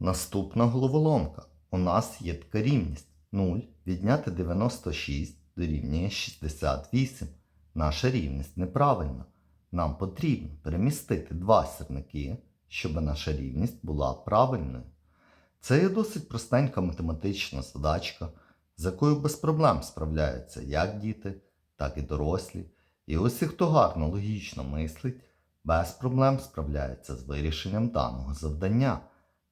Наступна головоломка. У нас є така рівність 0 відняти 96 дорівнює 68. Наша рівність неправильна. Нам потрібно перемістити два сірники, щоб наша рівність була правильною. Це є досить простенька математична задачка, з якою без проблем справляються як діти, так і дорослі. І усі, хто гарно логічно мислить, без проблем справляється з вирішенням даного завдання.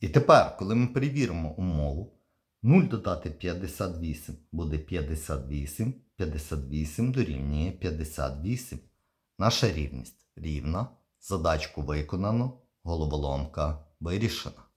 І тепер, коли ми перевіримо умову, 0 додати 58 буде 58, 58 дорівнює 58. Наша рівність рівна, задачку виконано, головоломка вирішена.